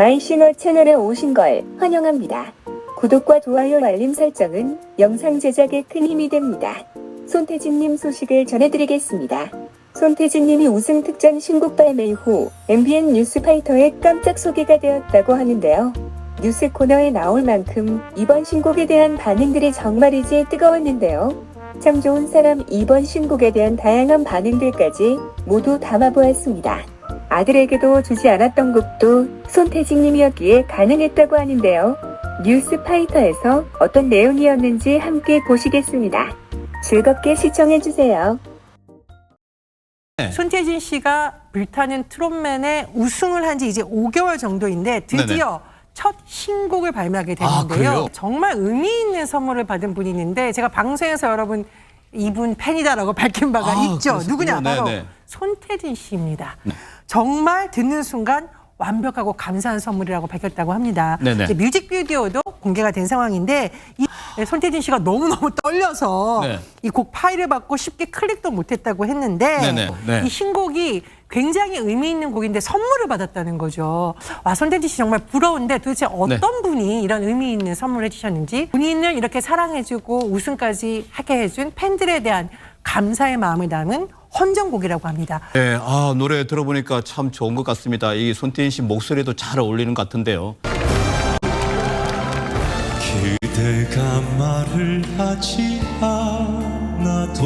마이싱어 채널에 오신 걸 환영합니다. 구독과 좋아요 알림 설정은 영상 제작에 큰 힘이 됩니다. 손태진님 소식을 전해드리겠습니다. 손태진님이 우승 특전 신곡 발매 후 MBN 뉴스파이터에 깜짝 소개가 되었다고 하는데요. 뉴스 코너에 나올 만큼 이번 신곡에 대한 반응들이 정말이지 뜨거웠는데요. 참 좋은 사람 이번 신곡에 대한 다양한 반응들까지 모두 담아보았습니다. 아들에게도 주지 않았던 곡도 손태진님이었기에 가능했다고 하는데요. 뉴스파이터에서 어떤 내용이었는지 함께 보시겠습니다. 즐겁게 시청해주세요. 손태진 씨가 불타는 트롯맨에 우승을 한 지 이제 5개월 정도인데 드디어 첫 신곡을 발매하게 아, 되는데요. 그래요? 정말 의미 있는 선물을 받은 분이 있는데 제가 방송에서 여러분 이분 팬이다라고 밝힌 바가 아, 있죠. 그러셨군요. 누구냐 바로 네네. 손태진 씨입니다. 정말 듣는 순간 완벽하고 감사한 선물이라고 밝혔다고 합니다. 네네. 이제 뮤직비디오도 공개가 된 상황인데 이 손태진 씨가 너무너무 떨려서 네. 이곡 파일을 받고 쉽게 클릭도 못했다고 했는데 네네. 네. 이 신곡이 굉장히 의미 있는 곡인데 선물을 받았다는 거죠. 와 손태진 씨 정말 부러운데 도대체 어떤 네. 분이 이런 의미 있는 선물을 해주셨는지 본인을 이렇게 사랑해주고 우승까지 하게 해준 팬들에 대한 감사의 마음을 담은 헌정곡이라고 합니다. 네, 아, 노래 들어보니까 참 좋은 것 같습니다. 이 손태진 씨 목소리도 잘 어울리는 것 같은데요. 그대가 말을 하지 않아도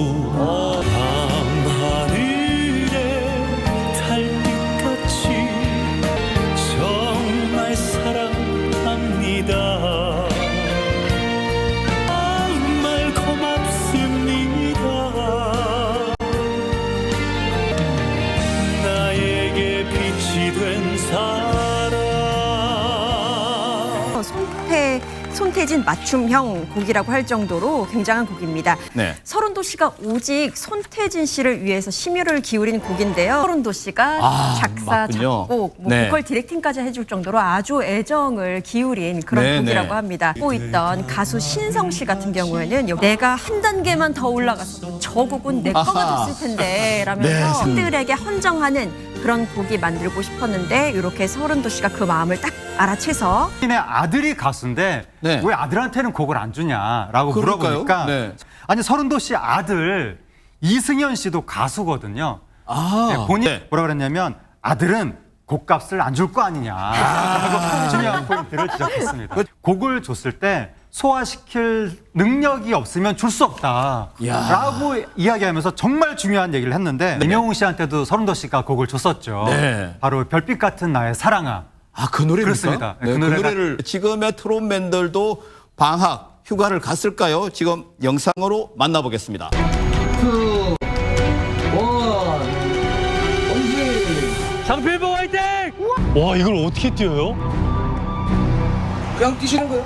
손태 손태진 맞춤형 곡이라고 할 정도로 굉장한 곡입니다. 네. 서른도 씨가 오직 손태진 씨를 위해서 심혈을 기울인 곡인데요. 서른도 씨가 아, 작사, 맞군요. 작곡, 뭐 네. 보컬 디렉팅까지 해줄 정도로 아주 애정을 기울인 그런 네, 곡이라고 네. 합니다. 하고 있던 가수 신성 씨 같은 경우에는 내가 한 단계만 더 올라가서 저 곡은 내 거가 아하. 됐을 텐데 라면서 네. 팬들에게 헌정하는 그런 곡이 만들고 싶었는데 이렇게 서른도 씨가 그 마음을 딱 알아채서 의 아들이 가수인데 네. 왜 아들한테는 곡을 안 주냐라고 그럴까요? 물어보니까 네. 아니 서른도 씨 아들 이승현 씨도 가수거든요. 아, 네, 본인 네. 뭐라 그랬냐면 아들은 곡값을 안 줄 거 아니냐 라고 중요한 포인트를 지적했습니다. 곡을 줬을 때 소화시킬 능력이 없으면 줄 수 없다라고 이야기하면서 정말 중요한 얘기를 했는데 임영웅 씨한테도 서른도 씨가 곡을 줬었죠. 네. 바로 별빛 같은 나의 사랑아. 아, 그 노래입니까? 그렇습니다. 네, 그 그, 노래가- 노래를 지금의 트롯맨들도 방학, 휴가를 갔을까요? 지금 영상으로 만나보겠습니다. 장필보 화이팅! 와 이걸 어떻게 뛰어요? 그냥 뛰시는 거예요.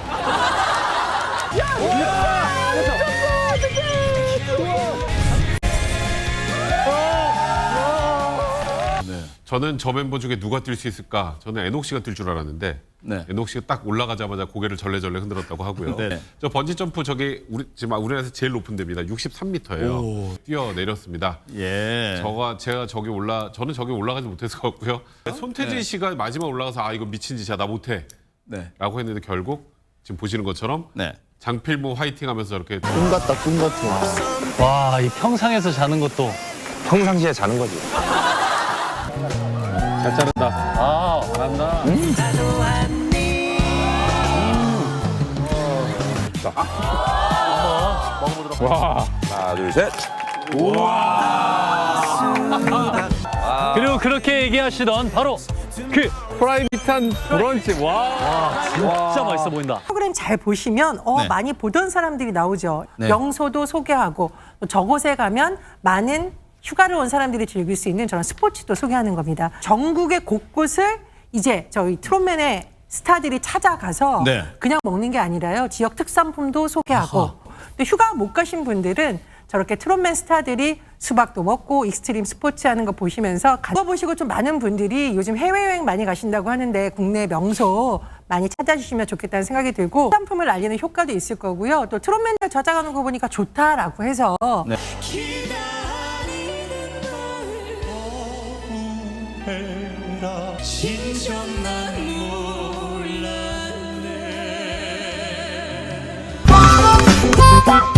저는 저 멤버 중에 누가 뛸 수 있을까? 저는 에녹 씨가 뛸 줄 알았는데 네. 에녹 씨가 딱 올라가자마자 고개를 절레절레 흔들었다고 하고요. 네. 저 번지 점프 저기 우리 지금 우리나라에서 제일 높은 데입니다. 63m예요. 뛰어 내렸습니다. 예. 저가 제가 저기 올라 저는 저기 올라가지 것 같고요. 손태진 네. 씨가 마지막 올라가서 아 이거 미친 짓이야 나 못해라고 네. 했는데 결국 지금 보시는 것처럼 네. 장필모 화이팅 하면서 이렇게 꿈 같다, 꿈 같아. 와 이 평상에서 자는 것도 평상시에 자는 거지. 잘 자른다. 아 잘한다. 하나, 둘, 셋. 그리고 그렇게 얘기하시던 바로 그 프라이빗한 브런치. 와. 진짜 맛있어 보인다. 프로그램 잘 보시면 어, 네. 많이 보던 사람들이 나오죠. 네. 명소도 소개하고 또 저곳에 가면 많은 휴가를 온 사람들이 즐길 수 있는 저런 스포츠도 소개하는 겁니다. 전국의 곳곳을 이제 저희 트롯맨의 스타들이 찾아가서 네. 그냥 먹는 게 아니라요. 지역 특산품도 소개하고 또 휴가 못 가신 분들은 저렇게 트롯맨 스타들이 수박도 먹고 익스트림 스포츠 하는 거 보시면서 그거 보시고 좀 많은 분들이 요즘 해외여행 많이 가신다고 하는데 국내 명소 많이 찾아주시면 좋겠다는 생각이 들고 상품을 알리는 효과도 있을 거고요. 또 트롯맨들 저장하는 거 보니까 좋다라고 해서 네. Bye.